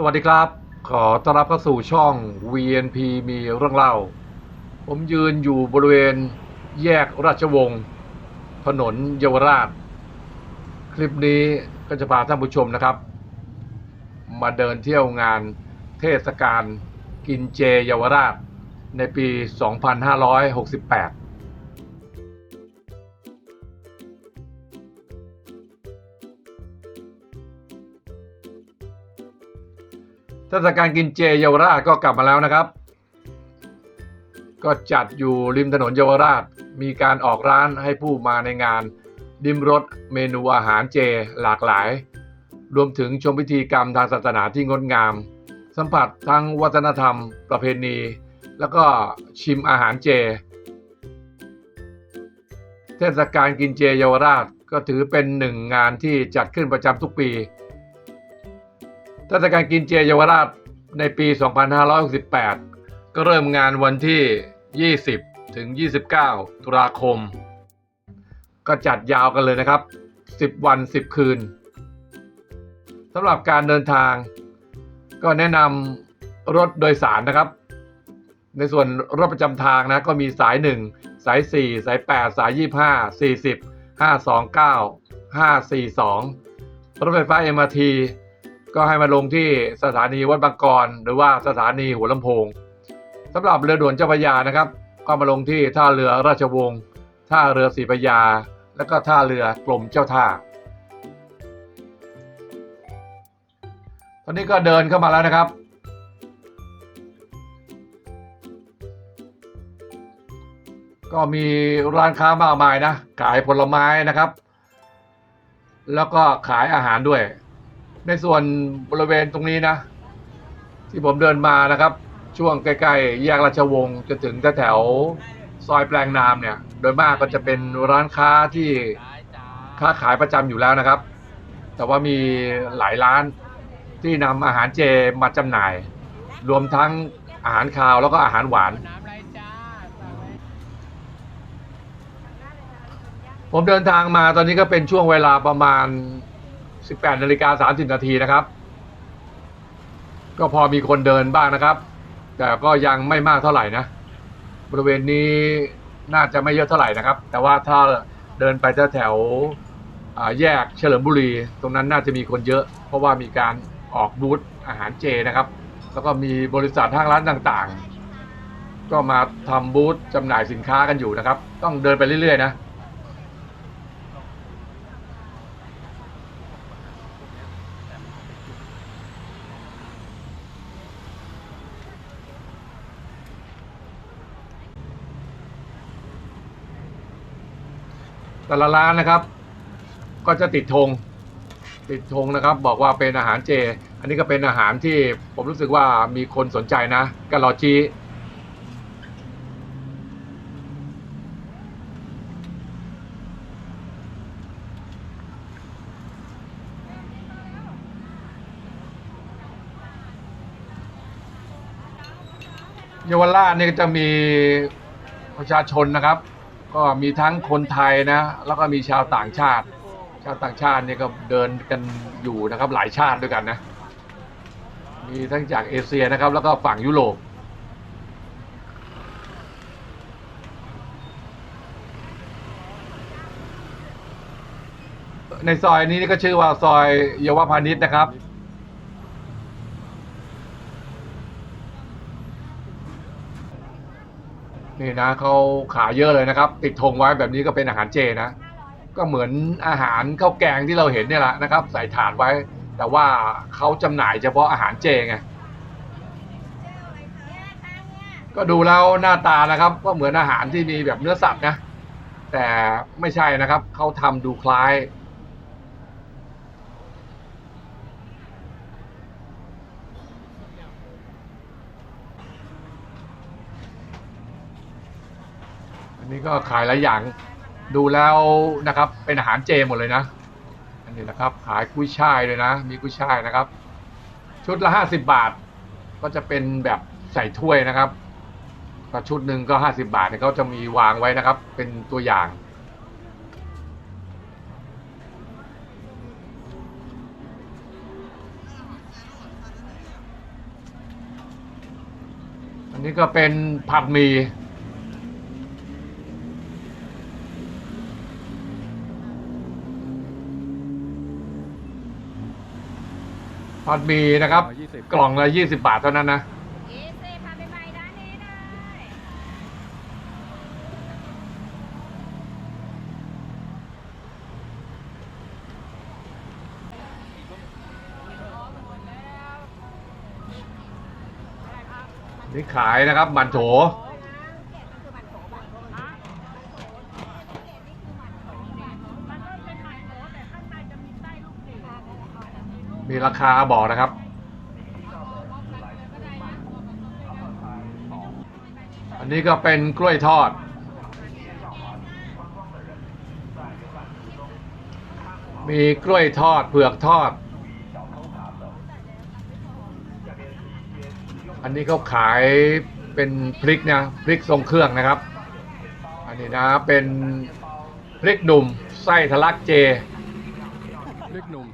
สวัสดีครับ ขอต้อนรับเข้าสู่ช่อง VNP มีเรื่องเล่า ผมยืนอยู่บริเวณแยกราชวงศ์ถนนเยาวราช คลิปนี้ก็จะพาท่านผู้ชมนะครับ มาเดินเที่ยวงานเทศกาลกินเจเยาวราชในปี 2568 เทศกาลกินเจเยาวราชก็กลับมาแล้วนะครับ ก็จัดอยู่ริมถนนเยาวราช มีการออกร้านให้ผู้มาในงาน ดิมรสเมนูอาหารเจหลากหลาย รวมถึงชมพิธีกรรมทางศาสนาที่งดงาม สัมผัสทั้งวัฒนธรรม ประเพณี แล้วก็ชิมอาหารเจ เทศกาลกินเจเยาวราชก็ถือเป็นหนึ่งงานที่จัดขึ้นประจำทุกปี เทศกาลกินเจเยาวราชในปี 2568 ก็เริ่มงานวันที่ 20 ถึง 29 ตุลาคม ก็จัดยาวกันเลยนะครับ 10 วัน 10 คืนสำหรับการเดินทาง ก็แนะนำรถโดยสารนะครับ ในส่วนรถประจำทางนะก็มีสาย 1 สาย 4 สาย 8 สาย 25 40 529 542 รถไฟฟ้า MRT ก็ให้มาลงที่สถานีวัดบางกร หรือว่าสถานีหัวลำโพงสำหรับเรือด่วนเจ้าพระยานะครับ ก็มาลงที่ท่าเรือราชวงศ์ท่าเรือศรีพระยา แล้วก็ท่าเรือกรมเจ้าท่าตอนนี้ก็เดินเข้ามาแล้วนะครับ ก็มีร้านค้ามากมายนะ ขายผลไม้นะครับ แล้วก็ขายอาหารด้วย ในส่วนบริเวณตรงนี้นะ ที่ผมเดินมานะครับ ช่วงใกล้ๆแยกราชวงศ์จะถึงแถวซอยแปลงนามเนี่ย โดยมากก็จะเป็นร้านค้าที่ค้าขายประจำอยู่แล้วนะครับ แต่ว่ามีหลายร้านที่นำอาหารเจมาจำหน่าย รวมทั้งอาหารคาวแล้วก็อาหารหวาน ผมเดินทางมาตอนนี้ก็เป็นช่วงเวลาประมาณ 18นาฬิกา30นาทีนะครับ ก็พอมีคนเดินบ้างนะครับ แต่ก็ยังไม่มากเท่าไหร่นะ บริเวณนี้น่าจะไม่เยอะเท่าไหร่นะครับ แต่ว่าถ้าเดินไปแถวแถวแยกเฉลิมบุรี ตรงนั้นน่าจะมีคนเยอะ เพราะว่ามีการออกบูธอาหารเจนะครับ แล้วก็มีบริษัทห้างร้านต่างๆ ก็มาทำบูธจำหน่ายสินค้ากันอยู่นะครับ ต้องเดินไปเรื่อยๆนะ แต่ละร้านนะครับ ก็จะติดธงติดธงนะครับ บอกว่าเป็นอาหารเจ อันนี้ก็เป็นอาหารที่ผมรู้สึกว่ามีคนสนใจนะกะลอจีเยาวราชนี่ก็จะมีประชาชนนะครับ ก็มีทั้งคนไทยนะ แล้วก็มีชาวต่างชาติ ชาวต่างชาติเนี่ยก็เดินกันอยู่นะครับหลายชาติด้วยกันนะ มีทั้งจากเอเชียนะครับ แล้วก็ฝั่งยุโรปในซอยนี้ก็ชื่อว่าซอยเยาวพานิชนะครับ นี่นะเขาขายเยอะเลยนะครับ ติดธงไว้แบบนี้ก็เป็นอาหารเจนะ ก็เหมือนอาหารข้าวแกงที่เราเห็นเนี่ยแหละนะครับ ใส่ถาดไว้ แต่ว่าเขาจำหน่ายเฉพาะอาหารเจไงก็ดูแล้วหน้าตานะครับ ก็เหมือนอาหารที่มีแบบเนื้อสัตว์นะ แต่ไม่ใช่นะครับเขาทำดูคล้าย นนี้ก็ขายหลายอย่างดูแล้วนะครับ เป็นอาหารเจหมดเลยนะ อันนี้นะครับ ขายกุ้ยช่ายเลยนะ มีกุ้ยช่ายนะครับ ชุดละห้าสิบบาท ก็จะเป็นแบบใส่ถ้วยนะครับก็ชุดหนึ่งก็ห้าสิบาทเนี่ยเขาจะมีวางไว้นะครับ เป็นตัวอย่าง อันนี้ก็เป็นผัดหมี่ ผัดหมี่นะครับยี่สิบกล่องละยี่สิบบาทเท่านั้นนะ เอเซ่พาไปใหม่ด้านนี้ได้นี่ขายนะครับมันโถ มันก็เป็นไข่โถแต่ข้างในจะมีไส้ลูกจิ๋ว มีราคาบอกนะครับ อันนี้ก็เป็นกล้วยทอด มีกล้วยทอดเผือกทอด อันนี้เขาขายเป็นพริกนะพริกทรงเครื่องนะครับ อันนี้นะเป็นพริกหนุ่มไส้ทะลักเจ เล็กหนุ่ม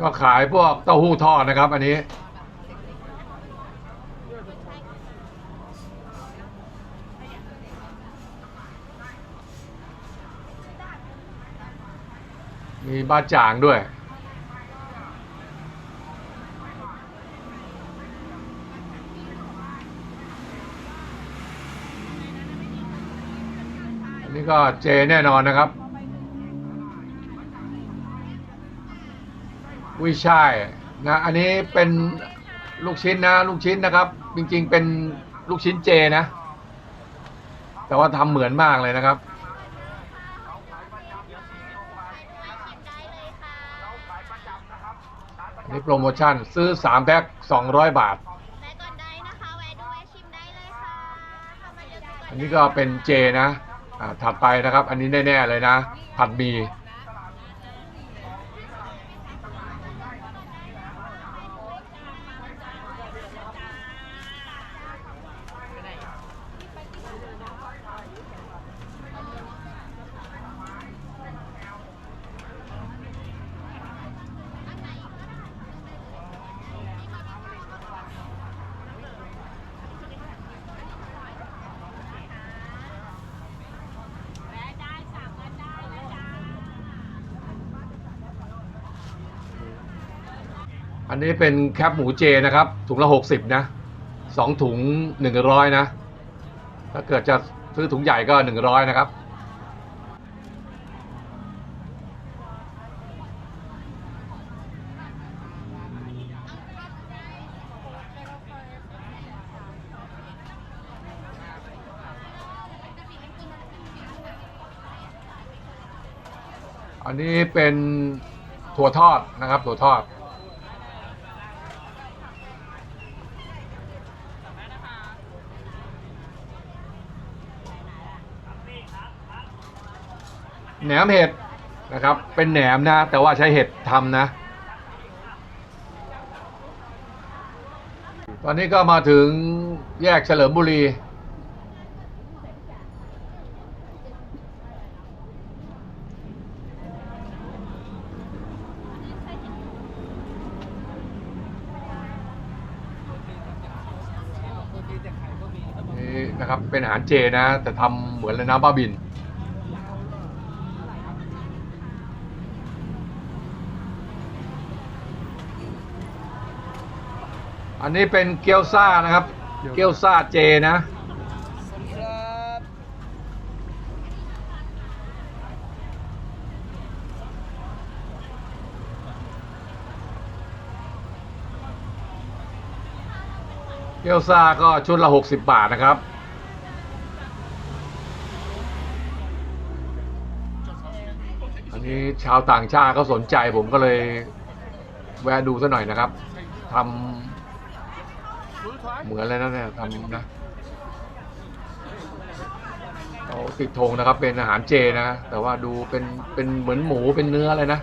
ก็ขายพวกเต้าหู้ทอดนะครับ อันนี้ มีบ้าจ่างด้วย ก็เจแน่นอนนะครับกุ้ยช่ายนะอันนี้เป็นลูกชิ้นนะ ลูกชิ้นนะครับ จริง ๆ เป็นลูกชิ้นเจนะ แต่ว่าทำเหมือนมากเลยนะครับอันนี้โปรโมชั่นซื้อ 3 แพ็ค200 บาทแวะก่อนได้นะคะแวะดูแวะชิมได้เลยค่ะเข้ามาเลือกดูก่อนอันนี้ก็เป็นเจนะอ่า ถัดไปนะครับ อันนี้แน่ๆเลยนะ ผัดหมี่ อันนี้เป็นแคปหมูเจนะครับ ถุงละ60นะสองถุง100นะ ถ้าเกิดจะซื้อถุงใหญ่ก็100นะครับ อันนี้เป็นถั่วทอดนะครับ ถั่วทอด แหนมเห็ดนะครับ เป็นแหนมนะ แต่ว่าใช้เห็ดทำนะ ตอนนี้ก็มาถึงแยกเฉลิมบุรี นี่นะครับ เป็นอาหารเจนะ แต่ทำเหมือนเลยนะบ้าบิน อันนี้เป็นเกี๊ยวซ่านะครับ เกี๊ยวซ่าเจนะเกี๊ยวซ่าก็ชุดละ 60 บาทนะครับ อันนี้ชาวต่างชาติเขาสนใจผมก็เลยแวะดูซะหน่อยนะครับท เหมือนอะไรนะเนี่ยทำนะเขาติดธงนะครับเป็นอาหารเจนะ แต่ว่าดูเป็นเป็นเหมือนหมูเป็นเนื้ออะไรนะ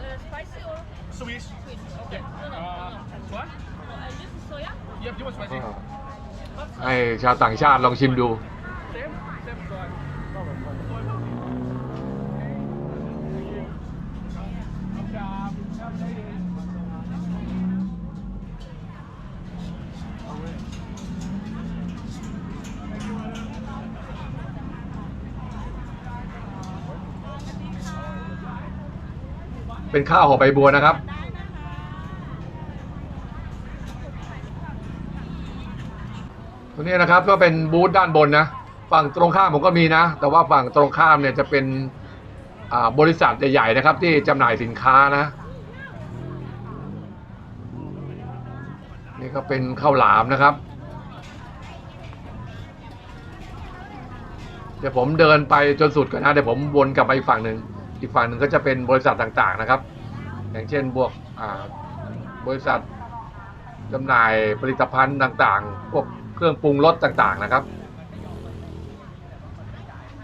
ให้ชาวต่างชาติลองชิมดู เป็นข้าวห่อใบบัวนะครับ ตัวนี้นะครับก็เป็นบูธด้านบนนะ ฝั่งตรงข้ามผมก็มีนะ แต่ว่าฝั่งตรงข้ามเนี่ยจะเป็นบริษัทใหญ่ๆนะครับ ที่จำหน่ายสินค้านะ นี่ก็เป็นข้าวหลามนะครับ เดี๋ยวผมเดินไปจนสุดก่อนนะเดี๋ยวผมวนกลับไปอีกฝั่งหนึ่ง อีกฝั่งหนึ่งก็จะเป็นบริษัทต่างๆนะครับ อย่างเช่นพวกบริษัทจำหน่ายผลิตภัณฑ์ต่างๆ พวกเครื่องปรุงรสต่างๆนะครับ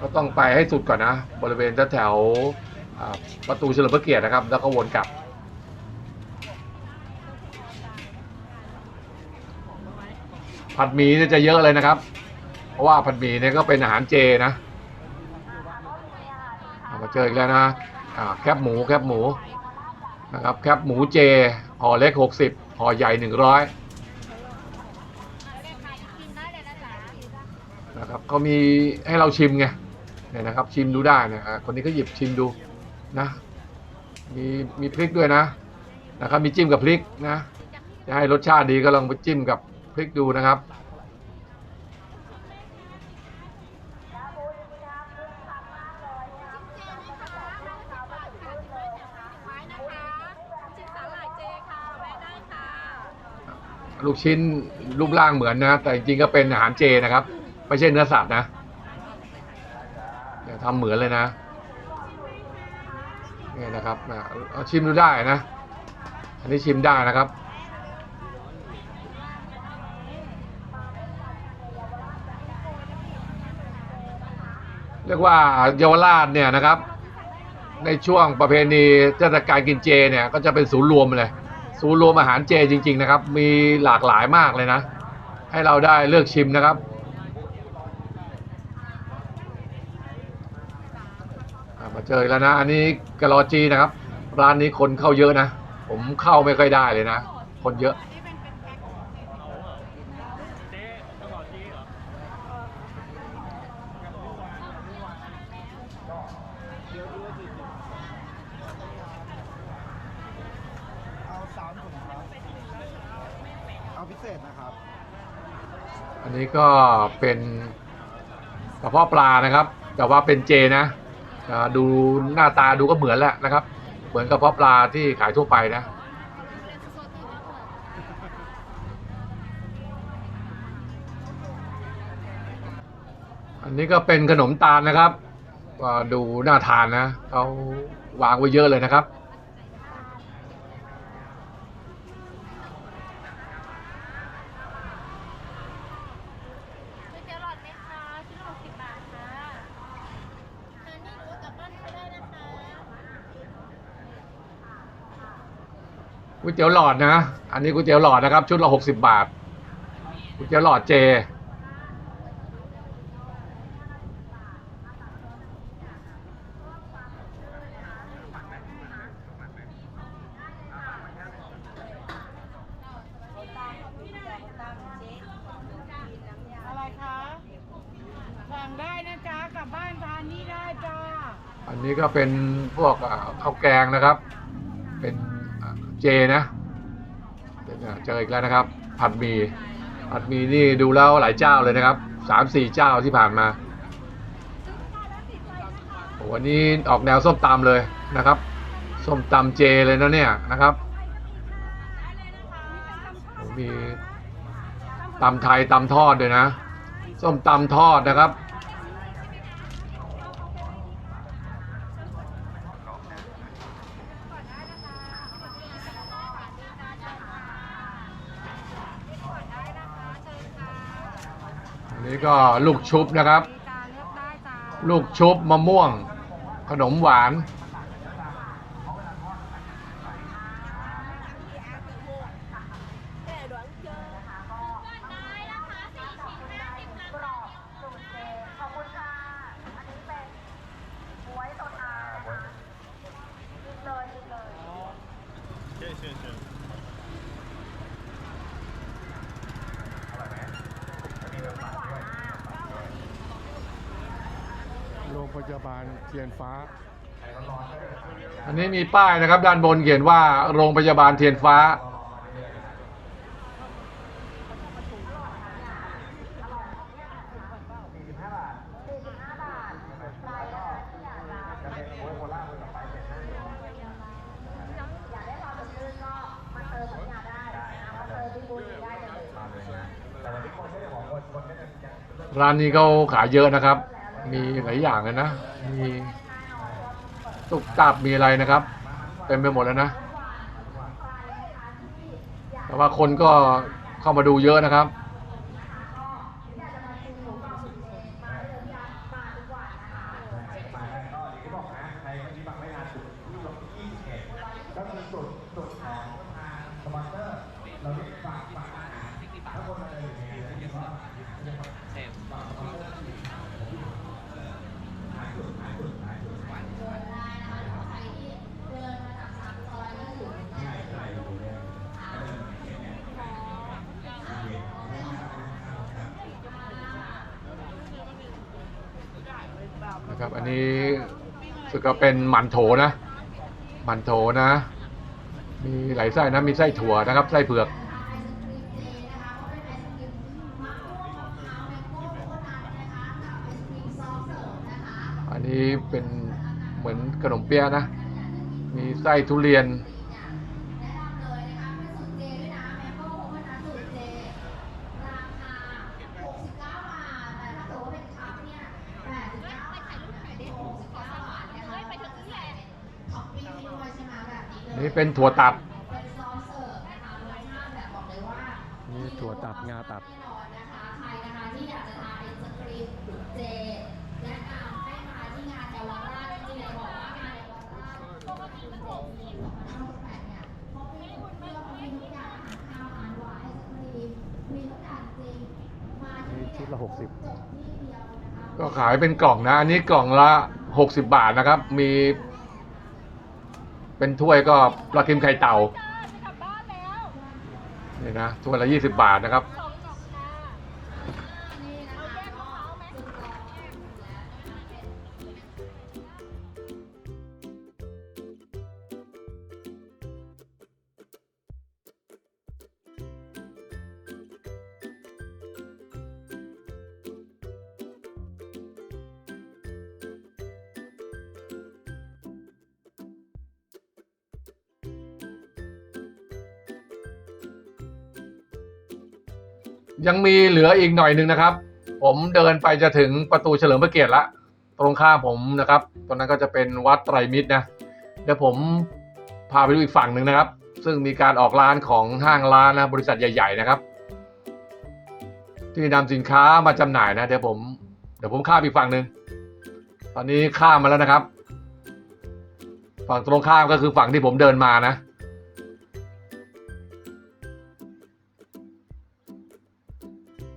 ก็ต้องไปให้สุดก่อนนะ บริเวณแถวประตูเฉลิมพระเกียรตินะครับ แล้วก็วนกลับ ผัดหมี่จะเยอะเลยนะครับ เพราะว่าผัดหมี่เนี่ยก็เป็นอาหารเจนะ เจออีกแล้วนะแคบหมูแคบหมูนะครับแคบหมูเจห่อเล็ก 60ห่อใหญ่ 100กินได้เลยนะครับเขามีให้เราชิมไงเนี่ยนะครับชิมดูได้นะฮะคนนี้ก็หยิบชิมดูนะมีมีพริกด้วยนะนะครับมีจิ้มกับพริกนะจะให้รสชาติดีก็ลองไปจิ้มกับพริกดูนะครับ ไม้นะคะจิ้มสาหร่ายเจค่ะแวะได้ค่ะ ลูกชิ้นรูปร่างเหมือนนะ แต่จริงๆก็เป็นอาหารเจนะครับ ไม่ใช่เนื้อสัตว์นะเนี่ยทำเหมือนเลยนะนี่นะครับเอาชิมดูได้นะ อันนี้ชิมได้นะครับเรียกว่าเยาวราชเนี่ยนะครับ ในช่วงประเพณีเทศกาลกินเจเนี่ย ก็จะเป็นศูนย์รวมเลย ศูนย์รวมอาหารเจจริง ๆ นะครับ มีหลากหลายมากเลยนะ ให้เราได้เลือกชิมนะครับ มาเจอแล้วนะ อันนี้กะลอจีนะครับ ร้านนี้คนเข้าเยอะนะ ผมเข้าไม่ค่อยได้เลยนะ คนเยอะ เอาสามถุงครับ เอาพิเศษนะครับ อั นี้ก็เป็นกระเพาะปลานะครับ แต่ว่าเป็นเจนะดูหน้าตาดูก็เหมือนแหละนะครับ เหมือนกระเพาะปลาที่ขายทั่วไปนะอันนี้ก็เป็นขนมตาลนะครับ ดูน่าทานนะเขาวางไว้เยอะเลยนะครับ ก๋วยเตี๋ยวหลอดไหมคะชิ้นละหกสิบบาทค่ะทานนี่หรือกลับบ้านก็ได้นะคะ ก๋วยเตี๋ยวหลอดนะ อันนี้ก๋วยเตี๋ยวหลอดนะครับ ชุดละหกสิบบาทก๋วยเตี๋ยวหลอดเจ อะไรคะสั่งได้นะจ๊ะกลับบ้านทานนี่ได้จ้า อันนี้ก็เป็นพวกอ่าข้าวแกงนะครับเป็นอ่า เจนะเดี๋ยวนะเจออีกแล้วนะครับ ผัดหมี่ผัดหมี่นี่ดูแล้วหลายเจ้าเลยนะครับสามสี่เจ้าที่ผ่านมาโอ้วันนี้ออกแนวส้มตำเลยนะครับส้มตำเจเลยนะเนี่ยนะครับมีตำไทยตำทอดด้วยนะ ส้มตำทอดนะครับ ก็ลูกชุบนะครับ ลูกชุบมะม่วง ขนมหวาน พยาบาลเทียนฟ้า อันนี้มีป้ายนะครับ ด้านบนเขียนว่าโรงพยาบาลเทียนฟ้า ร้านนี้เขาขายเยอะนะครับ มีหลายอย่างเลยนะ มีตุกตับมีอะไรนะครับ เต็มไปหมดแล้วนะ แต่ว่าคนก็เข้ามาดูเยอะนะครับนะครับ อันนี้รู้สึกว่าเป็นห มันโถนะหมันโถนะ มีหลายไส้นะ มีไส้ถั่วนะครับ ไส้เผือก อันนี้เป็นเหมือนขนมเปี๊ยะนะ มีไส้ทุเรียน นี่ เป็นถั่วตัดนี่ถั่วตับงาตับนี่ชุดละหกสิบก็ขายเป็นกล่องนะ อันนี้กล่องละหกสิบบาทนะครับ มี เป็นถ้วยก็ปลาเค็มไข่เต่านี่นะถ้วยละยี่สิบบาทนะครับ ยังมีเหลืออีกหน่อยหนึ่งนะครับ ผมเดินไปจะถึงประตูเฉลิมพระเกียรติละตรงข้ามผมนะครับตรงนั้นก็จะเป็นวัดไตรมิตรนะเดี๋ยวผมพาไปดูอีกฝั่งหนึ่งนะครับ ซึ่งมีการออกร้านของห้างร้านนะบริษัทใหญ่ ๆ นะครับ ที่นำสินค้ามาจำหน่ายนะเดี๋ยวผมเดี๋ยวผมข้ามอีกฝั่งหนึ่งตอนนี้ข้ามมาแล้วนะครับ ฝั่งตรงข้ามก็คือฝั่งที่ผมเดินมานะ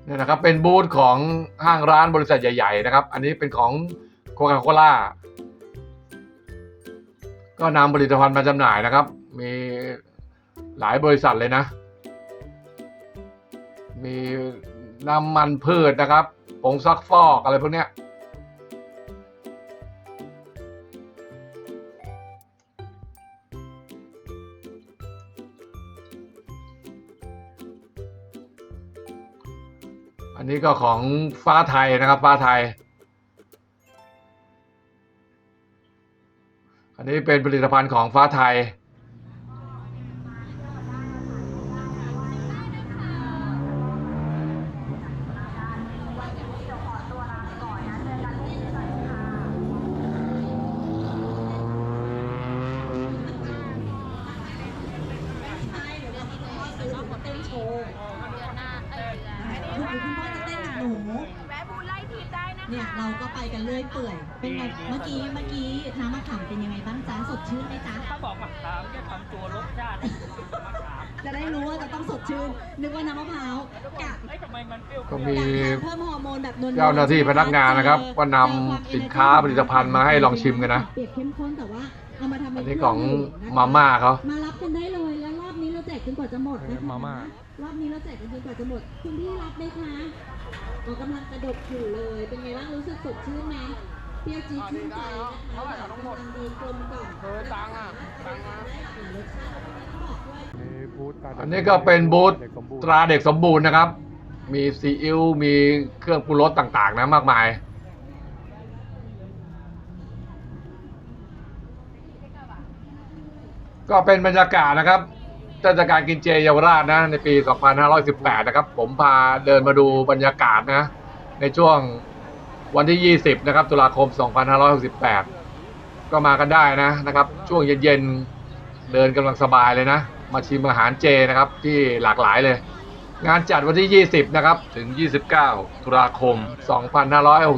เนี่ยนะครับเป็นบูธของห้างร้านบริษัทใหญ่ ๆ นะครับ อันนี้เป็นของโคคาโคล่าก็นำผลิตภัณฑ์มาจำหน่ายนะครับ มีหลายบริษัทเลยนะ มีน้ำมันพืชนะครับผงซักฟอกอะไรพวกเนี้ย ก็ของฟ้าไทยนะครับ ฟ้าไทย อันนี้เป็นผลิตภัณฑ์ของฟ้าไทย เดือนหน้าเอ้ยเดือน คุณพ่อจะเต้นกับหนู นู แวะบูไล่ทีได้นะคะ เนี่ยเราก็ไปกันเรื่อยเปื่อย เป็นไง เมื่อกี้เมื่อกี้น้ำมะขามเป็นยังไงบ้างจ๊ะสดชื่นไหมจ๊ะ ถ้าบอกมะขามจะทำตัวรสชาติมะขาม จะได้รู้ว่าจะต้องสดชื่น นึกว่าน้ำมะพร้าวกะ เอ้ยทำไมมันเปรี้ยว ก็ ๆ มี กะทานเพิ่มฮอร์โมนแบบนวลๆ เจ้าหน้าที่พนักงานนะครับเจอก็นำสินค้าผลิตภัณฑ์มาให้ลองชิมกันนะ เปียกเข้มข้นแต่ว่าเอามาทำเป็อันนนี้ของเครื่ดื่นะคะมาม่าเขามารับกันได้เลยแล้วรอบนี้เราแจกจนกว่าจะหมดนะคะมาม่ารอบนี้เราแจกกันจนกว่าจะหมด คุณพี่รับไหมคะเรากำลังกระดกอยู่เลย เป็นไงบ้างรู้สึกสดชื่นไหมเปรี้ยวจี๊ดชื่นใจนะคะแบบกำลังดีกลมกล่อมเออตังค์อะตังค์อะได้หลายรสชาติเขาบอกด้วยอันนี้ก็เป็นบูธตราเด็กสมบูรณ์นะครับ มีซีอิ๊วมีเครื่องปรุงรสต่าง ๆ นะมากมาย ก็เป็นบรรยากาศนะครับเทศกาลกินเจเยาวราชนะ ในปี 2518 นะครับ ผมพาเดินมาดูบรรยากาศนะ ในช่วงวันที่ 20 นะครับ ตุลาคม 2568 ก็มากันได้นะนะครับ ช่วงเย็น ๆ เดินกำลังสบายเลยนะ มาชิมอาหารเจนะครับที่หลากหลายเลย งานจัดวันที่ 20 นะครับ ถึง 29 ตุลาคม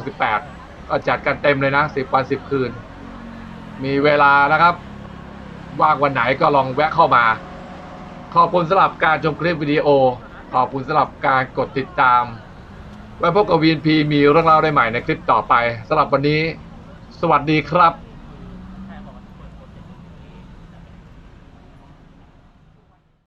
2568 ก็จัดกันเต็มเลยนะ 10 วัน 10 คืน มีเวลานะครับ ว่างวันไหนก็ลองแวะเข้ามา ขอบคุณสำหรับการชมคลิปวิดีโอ ขอบคุณสำหรับการกดติดตาม ไว้พบกับ VNP มีเรื่องเล่าได้ใหม่ในคลิปต่อไปสำหรับวันนี้ สวัสดีครับ